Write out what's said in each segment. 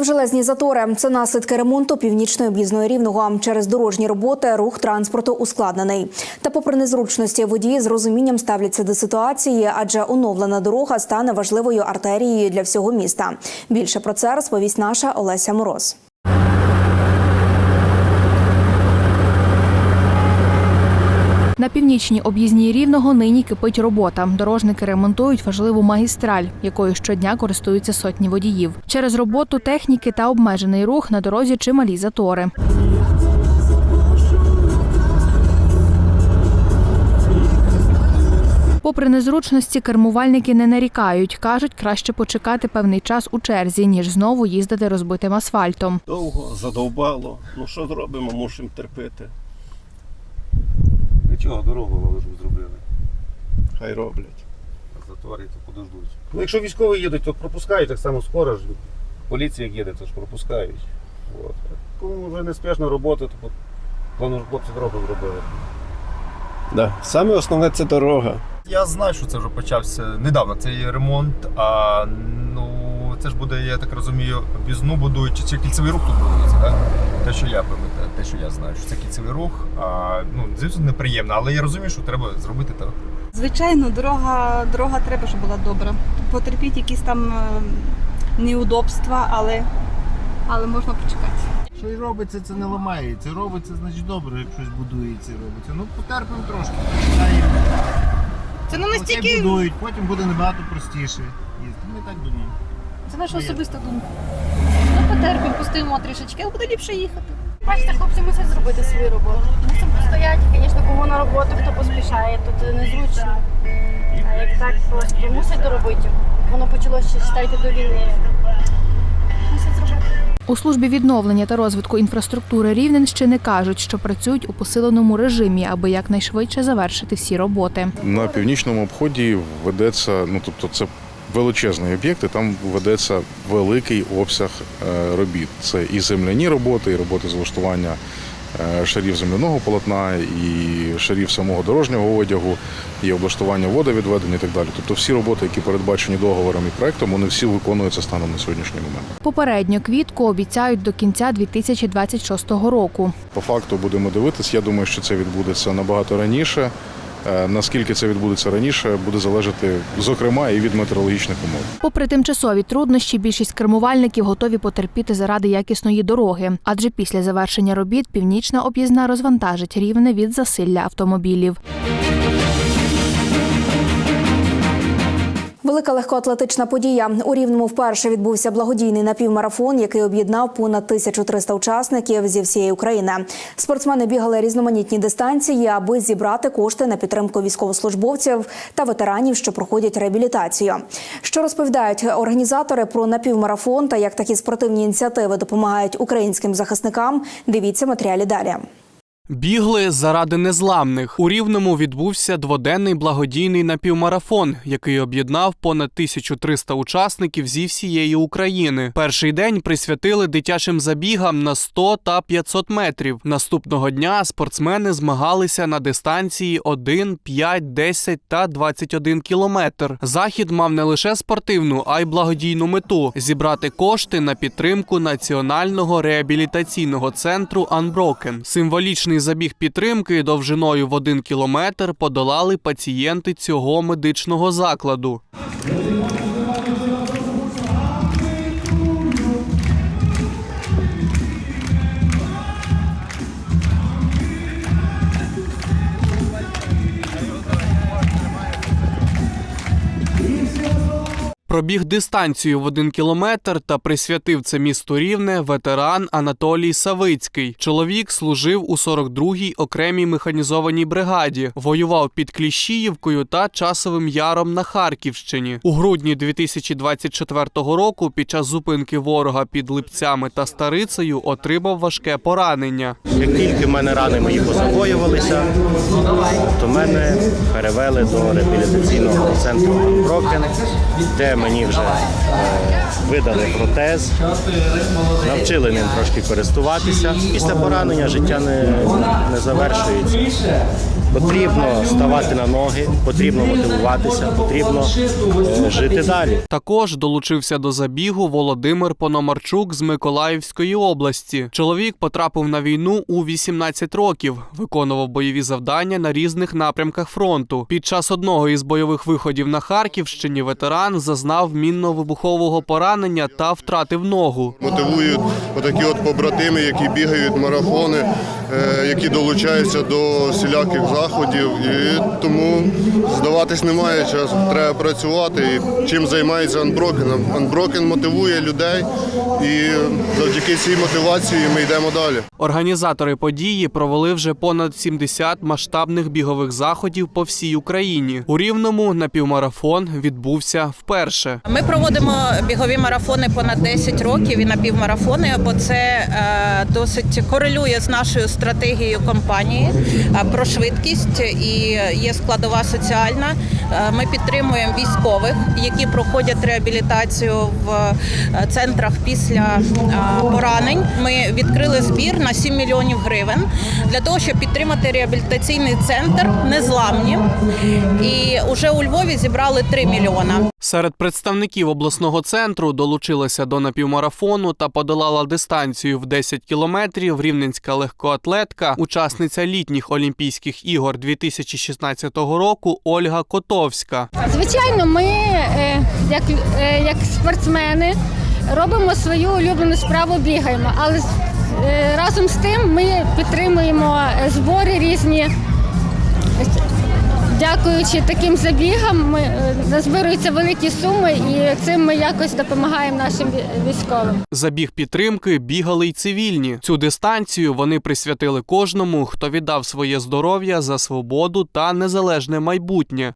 Довжелезні затори це наслідки ремонту північної об'їзної рівного. Через дорожні роботи рух транспорту ускладнений. Та, попри незручності, водії з розумінням ставляться до ситуації, адже оновлена дорога стане важливою артерією для всього міста. Більше про це розповість наша Олеся Мороз. На північній об'їзній рівного нині кипить робота. Дорожники ремонтують важливу магістраль, якою щодня користуються сотні водіїв. Через роботу техніки та обмежений рух на дорозі чималі затори. Попри незручності, кермувальники не нарікають. кажуть, краще почекати певний час у черзі, ніж знову їздити розбитим асфальтом. Довго задовбало. Ну що зробимо, мусимо терпіти. Нічого, дорогу але ж зробили. Хай роблять. А затвори то подождуть. Ну, якщо військові їдуть, то пропускають так само скоро ж. Поліція як їде, то ж пропускають. От. Кому вже неспешна робота, то плану хлопці дорогу зробили. Да. Саме основне це дорога. Я знаю, що це вже почався недавно. Цей ремонт. А ну це ж буде, я так розумію, об'їзну будують чи, чи кільцевий рух тут будується, так? Те, що я пам'ятаю, те, що я знаю, що це кільцевий рух. А, ну, звісно, неприємно, але я розумію, що треба зробити так. Звичайно, дорога, дорога треба, щоб була добра. Потерпіть якісь там е, неудобства, але, але можна почекати. Що й робиться, це не ламається. Робиться, значить добре, як щось будується, робиться. Ну, потерпимо трошки. Це не Оце настільки. будують, потім буде набагато простіше їздити. Ми так думаємо. Це наша особиста думка. Ну, потерпимо, постоїмо трішечки, але буде ліпше їхати. Бачите, хлопці мусять зробити свою роботу. Мусимо постояти, звісно, кому на роботу, хто поспішає, тут незручно. А як так просто мусять доробити. Воно почалося ще читайте до війни. Мусять зробити. У службі відновлення та розвитку інфраструктури Рівненщини кажуть, що працюють у посиленому режимі, аби якнайшвидше завершити всі роботи. На північному обході ведеться, ну тобто це величезний об'єкт, і там ведеться великий обсяг е, робіт. Це і земляні роботи, і роботи з влаштування е, шарів земляного полотна, і шарів самого дорожнього одягу, і облаштування водовідведення і так далі. Тобто всі роботи, які передбачені договором і проектом, вони всі виконуються станом на сьогоднішній момент. Попередньо квітку обіцяють до кінця 2026 року. По факту будемо дивитись. Я думаю, що це відбудеться набагато раніше. Е, Наскільки це відбудеться раніше, буде залежати зокрема і від метеорологічних умов. Попри тимчасові труднощі, більшість кермувальників готові потерпіти заради якісної дороги, адже після завершення робіт північна об'їзна розвантажить рівне від засилля автомобілів. Велика легкоатлетична подія у Рівному вперше відбувся благодійний напівмарафон, який об'єднав понад 1300 учасників зі всієї України. Спортсмени бігали різноманітні дистанції, аби зібрати кошти на підтримку військовослужбовців та ветеранів, що проходять реабілітацію. Що розповідають організатори про напівмарафон та як такі спортивні ініціативи допомагають українським захисникам? Дивіться матеріалі далі. Бігли заради незламних. У Рівному відбувся дводенний благодійний напівмарафон, який об'єднав понад 1300 учасників зі всієї України. Перший день присвятили дитячим забігам на 100 та 500 метрів. Наступного дня спортсмени змагалися на дистанції 1, 5, 10 та 21 кілометр. Захід мав не лише спортивну, а й благодійну мету зібрати кошти на підтримку національного реабілітаційного центру Unbroken. Символічний забіг підтримки довжиною в один кілометр подолали пацієнти цього медичного закладу. Пробіг дистанцію в один кілометр та присвятив це місту рівне ветеран Анатолій Савицький. Чоловік служив у 42-й окремій механізованій бригаді, воював під Кліщіївкою та Часовим Яром на Харківщині. У грудні 2024 року під час зупинки ворога під Липцями та Старицею отримав важке поранення. Як тільки в мене рани мої позагоювалися, то мене перевели до реабілітаційного центру Брокен, де мені вже е, видали протез, навчили ним трошки користуватися. Після поранення життя не, не завершується. Потрібно ставати на ноги, потрібно мотивуватися, потрібно е, жити далі. Також долучився до забігу Володимир Пономарчук з Миколаївської області. Чоловік потрапив на війну у 18 років, виконував бойові завдання на різних напрямках фронту. Під час одного із бойових виходів на Харківщині ветеран зазнав мінно-вибухового поранення та втратив ногу. Мотивують отакі от побратими, які бігають марафони, е, які долучаються до всіляких заходів. І тому здаватись немає часу. Треба працювати. І чим займається Unbroken? Unbroken мотивує людей, і завдяки цій мотивації ми йдемо далі. Організатори події провели вже понад 70 масштабних бігових заходів по всій Україні. У рівному напівмарафон відбувся вперше. Ми проводимо бігові марафони понад 10 років і напівмарафони, бо це е, досить корелює з нашою стратегією компанії е, про швидкість і є складова соціальна. Е, Ми підтримуємо військових, які проходять реабілітацію в центрах після поранень. Ми відкрили збір на 7 мільйонів гривень для того, щоб підтримати реабілітаційний центр незламні. І вже у Львові зібрали 3 мільйона. Серед представників обласного центру долучилася до напівмарафону та подолала дистанцію в 10 кілометрів рівненська легкоатлетка, учасниця літніх Олімпійських ігор 2016 року Ольга Котовська. Звичайно, ми, е, як, е, як спортсмени, робимо свою улюблену справу, бігаємо. Але е, разом з тим ми підтримуємо збори різні. Дякуючи таким забігам, ми, е, назбируються великі суми, і цим ми якось допомагаємо нашим військовим. Забіг підтримки бігали й цивільні. Цю дистанцію вони присвятили кожному, хто віддав своє здоров'я за свободу та незалежне майбутнє.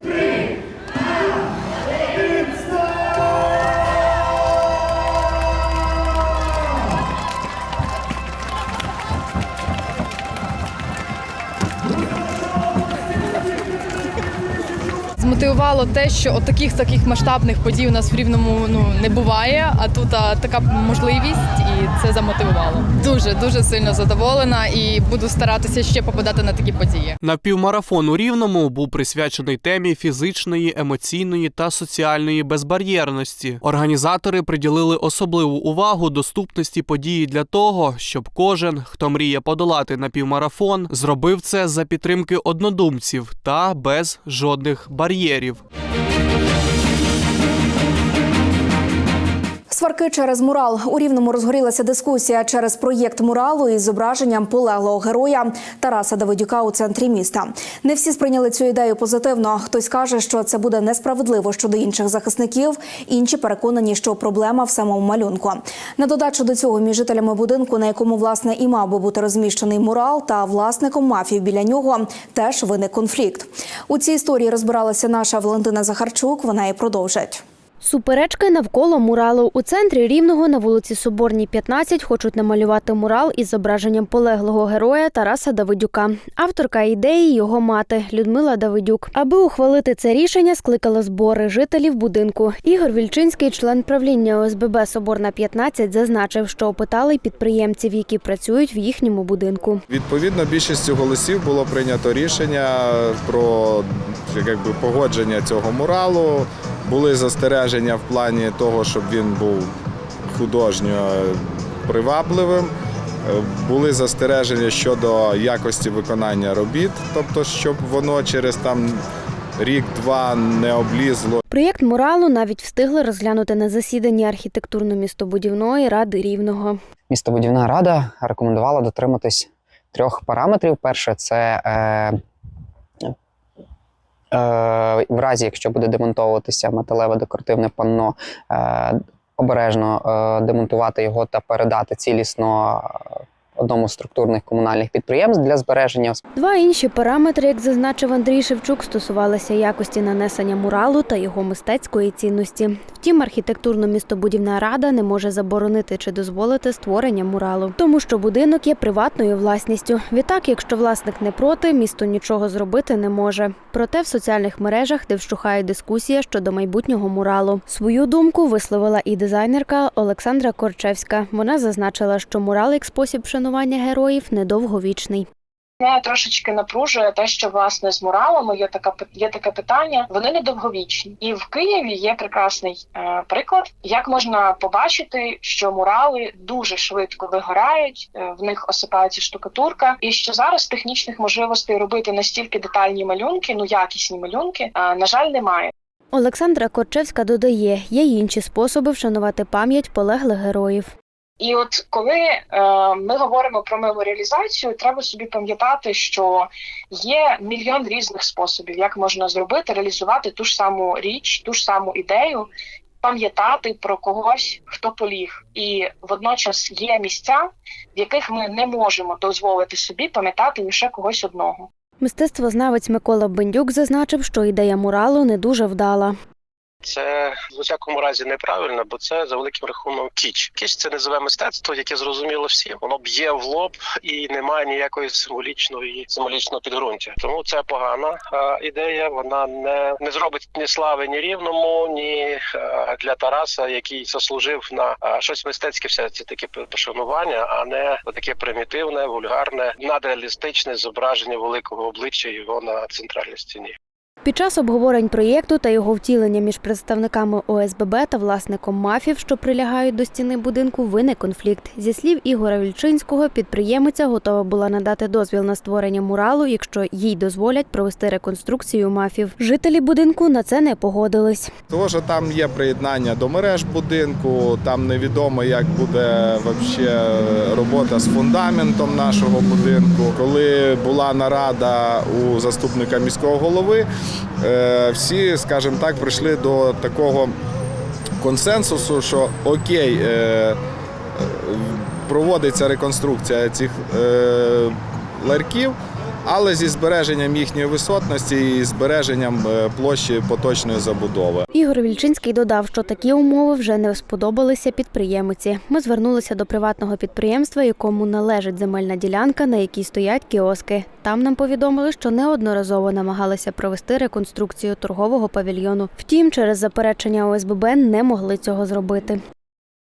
Змотивувало те, що от таких таких масштабних подій у нас в рівному ну не буває. А тут а, така можливість, і це замотивувало. Дуже дуже сильно задоволена і буду старатися ще попадати на такі події. Напівмарафон у Рівному був присвячений темі фізичної, емоційної та соціальної безбар'єрності. Організатори приділили особливу увагу доступності події для того, щоб кожен, хто мріє подолати напівмарафон, зробив це за підтримки однодумців та без жодних бар'єрів. Thank you. Сварки через мурал у рівному розгорілася дискусія через проєкт муралу із зображенням полеглого героя Тараса Давидюка у центрі міста. Не всі сприйняли цю ідею позитивно. Хтось каже, що це буде несправедливо щодо інших захисників. Інші переконані, що проблема в самому малюнку. На додачу до цього між жителями будинку, на якому власне і мав би бути розміщений мурал, та власником мафії біля нього теж виник конфлікт. У цій історії розбиралася наша Валентина Захарчук. Вона і продовжить. Суперечки навколо муралу у центрі рівного на вулиці Соборній, 15 хочуть намалювати мурал із зображенням полеглого героя Тараса Давидюка. Авторка ідеї його мати Людмила Давидюк. Аби ухвалити це рішення, скликала збори жителів будинку. Ігор Вільчинський, член правління ОСББ Соборна 15, зазначив, що опитали підприємців, які працюють в їхньому будинку. Відповідно, більшістю голосів було прийнято рішення про якби, погодження цього муралу. Були застереження в плані того, щоб він був художньо привабливим. Були застереження щодо якості виконання робіт, тобто, щоб воно через там рік-два не облізло. Проєкт муралу навіть встигли розглянути на засіданні архітектурно-містобудівної ради рівного. Містобудівна рада рекомендувала дотриматись трьох параметрів. Перше це е, в разі, якщо буде демонтовуватися металеве декоративне панно, е, обережно е, демонтувати його та передати цілісно е, одному з структурних комунальних підприємств для збереження Два інші параметри, як зазначив Андрій Шевчук, стосувалися якості нанесення муралу та його мистецької цінності. Втім, архітектурно-містобудівна рада не може заборонити чи дозволити створення муралу, тому що будинок є приватною власністю. Відтак, якщо власник не проти, місто нічого зробити не може. Проте в соціальних мережах вщухає дискусія щодо майбутнього муралу. Свою думку висловила і дизайнерка Олександра Корчевська. Вона зазначила, що мурал як спосіб вшанування героїв недовговічний. Мене трошечки напружує те, що власне з муралами є така є таке питання. Вони недовговічні, і в Києві є прекрасний е, приклад, як можна побачити, що мурали дуже швидко вигорають, е, в них осипається штукатурка, і що зараз технічних можливостей робити настільки детальні малюнки, ну якісні малюнки, е, на жаль, немає. Олександра Корчевська додає, є й інші способи вшанувати пам'ять полеглих героїв. І от коли е, ми говоримо про меморіалізацію, треба собі пам'ятати, що є мільйон різних способів, як можна зробити, реалізувати ту ж саму річ, ту ж саму ідею, пам'ятати про когось, хто поліг. І водночас є місця, в яких ми не можемо дозволити собі пам'ятати лише когось одного. Мистецтвознавець Микола Бендюк зазначив, що ідея муралу не дуже вдала. Це в усякому разі неправильно, бо це за великим рахунком кіч. Кіч це низове мистецтво, яке зрозуміло всім. Воно б'є в лоб і немає ніякої символічної символічного підґрунтя. Тому це погана а, ідея. Вона не, не зробить ні слави ні рівному, ні а, для Тараса, який заслужив на а, щось мистецьке, все це таке пошанування, а не таке примітивне, вульгарне, надреалістичне зображення великого обличчя його на центральній стіні. Під час обговорень проєкту та його втілення між представниками ОСББ та власником мафів, що прилягають до стіни будинку, виник конфлікт. Зі слів Ігоря Вільчинського, підприємиця готова була надати дозвіл на створення муралу, якщо їй дозволять провести реконструкцію мафів. Жителі будинку на це не погодились. Тому що там є приєднання до мереж будинку, там невідомо, як буде вообще робота з фундаментом нашого будинку. Коли була нарада у заступника міського голови, всі, скажімо так, прийшли до такого консенсусу, що окей, е, е, проводиться реконструкція цих ларків. ларьків. Але зі збереженням їхньої висотності і збереженням е, площі поточної забудови. Ігор Вільчинський додав, що такі умови вже не сподобалися підприємиці. Ми звернулися до приватного підприємства, якому належить земельна ділянка, на якій стоять кіоски. Там нам повідомили, що неодноразово намагалися провести реконструкцію торгового павільйону. Втім, через заперечення ОСББ не могли цього зробити.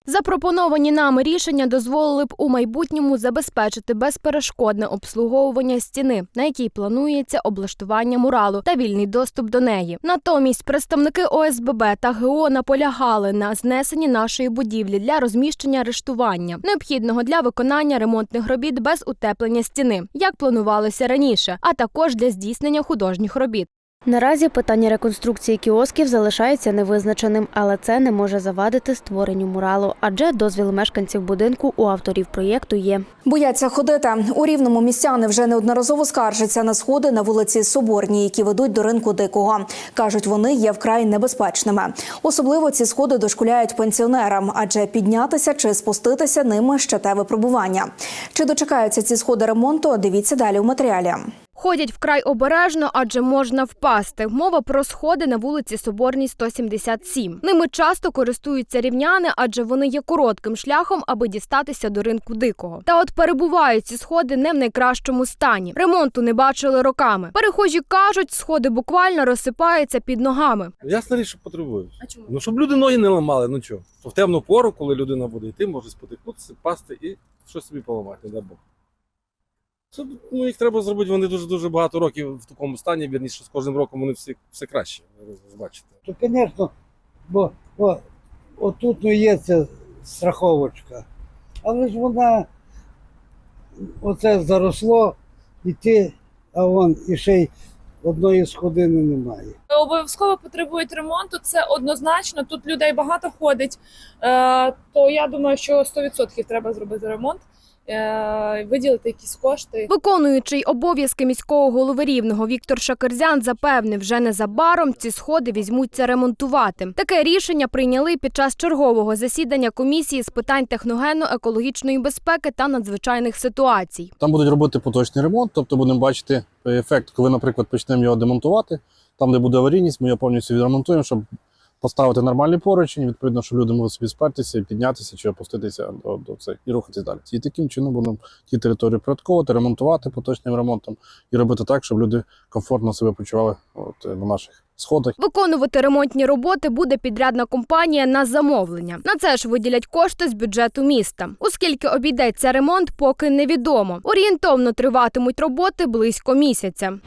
Запропоновані нами рішення дозволили б у майбутньому забезпечити безперешкодне обслуговування стіни, на якій планується облаштування муралу та вільний доступ до неї. Натомість представники ОСББ та ГО наполягали на знесенні нашої будівлі для розміщення арештування, необхідного для виконання ремонтних робіт без утеплення стіни, як планувалося раніше, а також для здійснення художніх робіт. Наразі питання реконструкції кіосків залишається невизначеним, але це не може завадити створенню муралу, адже дозвіл мешканців будинку у авторів проєкту є. Бояться ходити. У рівному містяни вже неодноразово скаржаться на сходи на вулиці Соборній, які ведуть до ринку дикого. Кажуть, вони є вкрай небезпечними. Особливо ці сходи дошкуляють пенсіонерам, адже піднятися чи спуститися ними ще те випробування. Чи дочекаються ці сходи ремонту? Дивіться далі у матеріалі. Ходять вкрай обережно, адже можна впасти. Мова про сходи на вулиці Соборній 177. Ними часто користуються рівняни, адже вони є коротким шляхом, аби дістатися до ринку дикого. Та от перебувають ці сходи не в найкращому стані. Ремонту не бачили роками. Перехожі кажуть, сходи буквально розсипаються під ногами. Ясна річ, що потребують. А чому? Ну, щоб люди ноги не ламали, ну чого. В темну пору, коли людина буде йти, може спотикнутися, пасти і щось собі поламати, не дай Бог. Це, ну, їх треба зробити, вони дуже-дуже багато років в такому стані, вірніше, з кожним роком вони всі, все краще, ви бачите. То, звісно, бо о, отут ну, є ця страховочка. Але ж вона оце заросло, і ти, а вон і ще й одної сходини немає. Обов'язково потребують ремонту. Це однозначно. Тут людей багато ходить. Е, то я думаю, що 100% треба зробити ремонт. Е, виділити якісь кошти. Виконуючий обов'язки міського голови рівного Віктор Шакерзян запевнив, вже незабаром ці сходи візьмуться ремонтувати. Таке рішення прийняли під час чергового засідання комісії з питань техногенно-екологічної безпеки та надзвичайних ситуацій. Там будуть робити поточний ремонт, тобто будемо бачити ефект, коли, наприклад, почнемо його демонтувати. Там, де буде аварійність, ми його повністю відремонтуємо, щоб поставити нормальний поручень, відповідно, щоб люди могли собі спертися, піднятися чи опуститися до, до цих і рухатись далі. І таким чином будемо ті території порядковувати, ремонтувати поточним ремонтом і робити так, щоб люди комфортно себе почували от, е, на наших сходах. Виконувати ремонтні роботи буде підрядна компанія на замовлення. На це ж виділять кошти з бюджету міста. Оскільки обійдеться ремонт, поки невідомо. Орієнтовно триватимуть роботи близько місяця.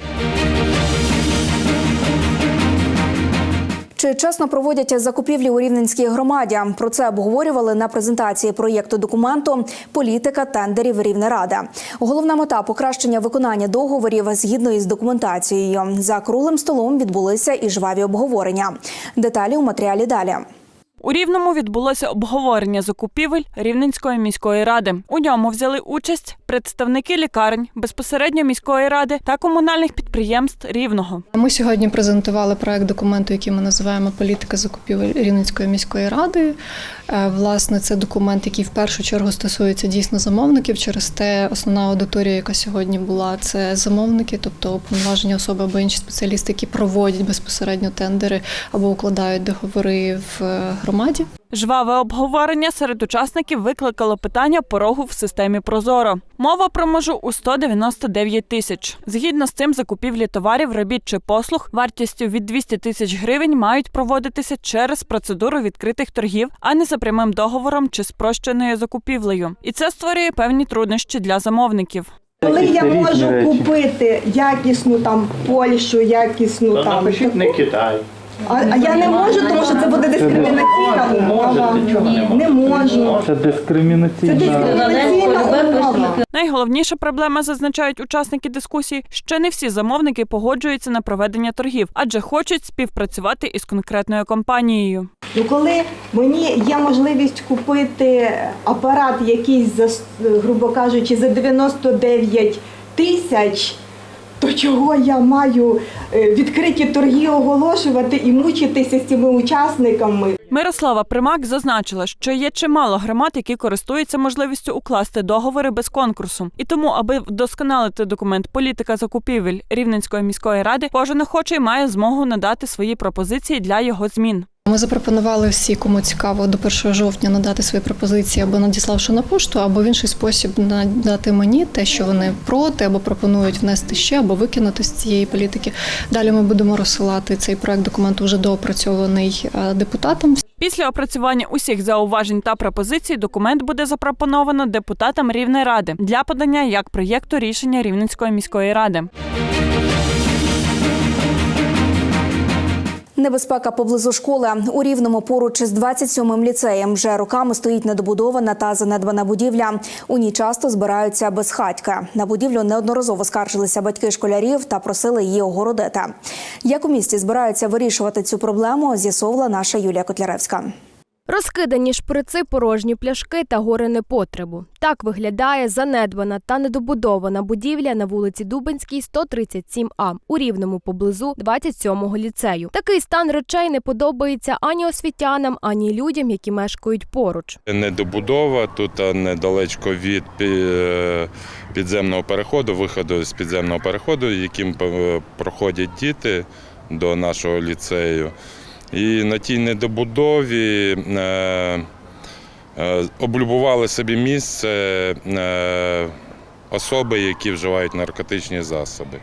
Чи чесно проводять закупівлі у Рівненській громаді? Про це обговорювали на презентації проєкту документу Політика тендерів Рівнерада. Головна мета покращення виконання договорів згідно із документацією. За круглим столом відбулися і жваві обговорення. Деталі у матеріалі далі. У Рівному відбулося обговорення закупівель Рівненської міської ради. У ньому взяли участь представники лікарень, безпосередньо міської ради та комунальних підприємств Рівного. Ми сьогодні презентували проект документу, який ми називаємо Політика закупівель Рівненської міської ради. Е, Власне, це документ, який в першу чергу стосується дійсно замовників. Через те основна аудиторія, яка сьогодні була, це замовники, тобто уповноважені особи або інші спеціалісти, які проводять безпосередньо тендери або укладають договори в е, громаді. Жваве обговорення серед учасників викликало питання порогу в системі Прозоро. Мова про межу у 199 тисяч. Згідно з цим, закупівлі товарів, робіт чи послуг вартістю від 200 тисяч гривень мають проводитися через процедуру відкритих торгів, а не за прямим договором чи спрощеною закупівлею. І це створює певні труднощі для замовників. Коли я можу купити якісну там Польщу, якісну там таку- Китай. А, а я не можу, тому що це буде дискримінаційна умова. Не можу. Це дискримінаційна. Це дискримінаційна умова. Найголовніша проблема, зазначають учасники дискусії, що не всі замовники погоджуються на проведення торгів, адже хочуть співпрацювати із конкретною компанією. Ну коли мені є можливість купити апарат якийсь за грубо кажучи за 99 тисяч. То чого я маю е, відкриті торги оголошувати і мучитися з цими учасниками? Мирослава Примак зазначила, що є чимало громад, які користуються можливістю укласти договори без конкурсу. І тому, аби вдосконалити документ політика закупівель Рівненської міської ради, кожен охочий має змогу надати свої пропозиції для його змін. Ми запропонували всі, кому цікаво, до 1 жовтня надати свої пропозиції або надіславши на пошту, або в інший спосіб надати мені те, що вони проти, або пропонують внести ще, або викинути з цієї політики. Далі ми будемо розсилати цей проект документу вже доопрацьований е, депутатам. Після опрацювання усіх зауважень та пропозицій документ буде запропоновано депутатам Рівної ради для подання як проєкту рішення Рівненської міської ради. Небезпека поблизу школи у рівному поруч із 27-м ліцеєм вже роками стоїть недобудована та занедбана будівля. У ній часто збираються безхатьки. На будівлю неодноразово скаржилися батьки школярів та просили її огородити. Як у місті збираються вирішувати цю проблему, з'ясовувала наша Юлія Котляревська. Розкидані шприци, порожні пляшки та гори непотребу. Так виглядає занедбана та недобудована будівля на вулиці Дубенській, 137А, у Рівному поблизу 27-го ліцею. Такий стан речей не подобається ані освітянам, ані людям, які мешкають поруч. Недобудова тут недалечко від підземного переходу, виходу з підземного переходу, яким е, проходять діти до нашого ліцею. І на тій недобудові е, е, облюбували собі місце е, особи, які вживають наркотичні засоби.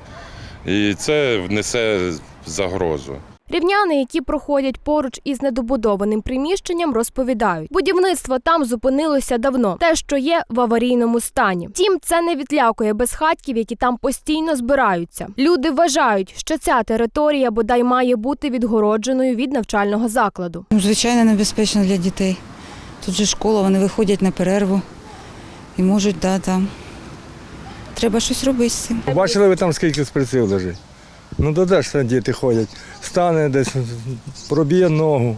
І це внесе загрозу. Рівняни, які проходять поруч із недобудованим приміщенням, розповідають, будівництво там зупинилося давно, те, що є в аварійному стані. Втім, це не відлякує безхатьків, які там постійно збираються. Люди вважають, що ця територія бодай має бути відгородженою від навчального закладу. Звичайно, небезпечно для дітей. Тут же школа, вони виходять на перерву і можуть, да, там. Треба щось робити з цим. Бачили ви там скільки шприців лежить? Ну то де діти ходять? Стане десь, проб'є ногу.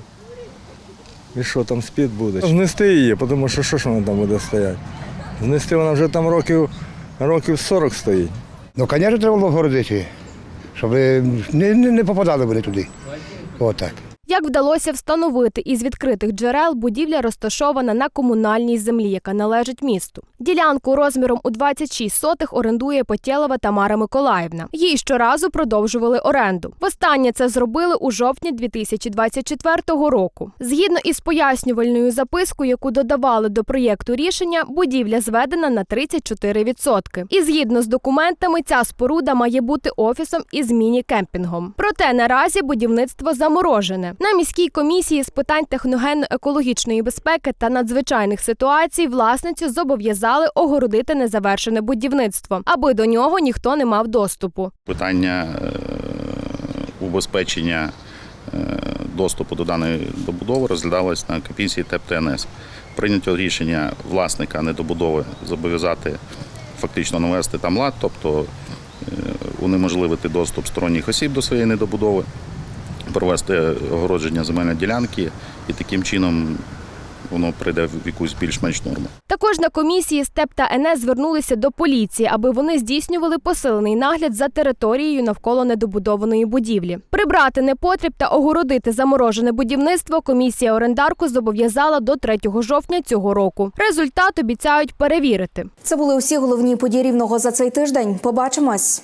І що там спід буде? Знести її, тому що що ж вона там буде стояти? Знести вона вже там років, років 40 стоїть. Ну, звісно, треба було городити, щоб не, не, не попадали вони туди. Отак. Як вдалося встановити із відкритих джерел, будівля розташована на комунальній землі, яка належить місту. Ділянку розміром у 26 сотих орендує Потєлова Тамара Миколаївна. Їй щоразу продовжували оренду. Востаннє це зробили у жовтні 2024 року. Згідно із пояснювальною запискою, яку додавали до проєкту рішення, будівля зведена на 34%. І згідно з документами, ця споруда має бути офісом із міні-кемпінгом. Проте наразі будівництво заморожене. На міській комісії з питань техногенно-екологічної безпеки та надзвичайних ситуацій власницю зобов'язали огородити незавершене будівництво, аби до нього ніхто не мав доступу. Питання е, убезпечення е, доступу до даної добудови розглядалось на комісії ТЕП-ТНС. Прийнято рішення власника недобудови зобов'язати фактично навести там лад, тобто е, унеможливити доступ сторонніх осіб до своєї недобудови, провести огородження земельної ділянки і таким чином воно прийде в якусь більш-менш норму. Також на комісії СТЕП та НС звернулися до поліції, аби вони здійснювали посилений нагляд за територією навколо недобудованої будівлі. Прибрати непотріб та огородити заморожене будівництво комісія орендарку зобов'язала до 3 жовтня цього року. Результат обіцяють перевірити. Це були усі головні події рівного за цей тиждень. Побачимось.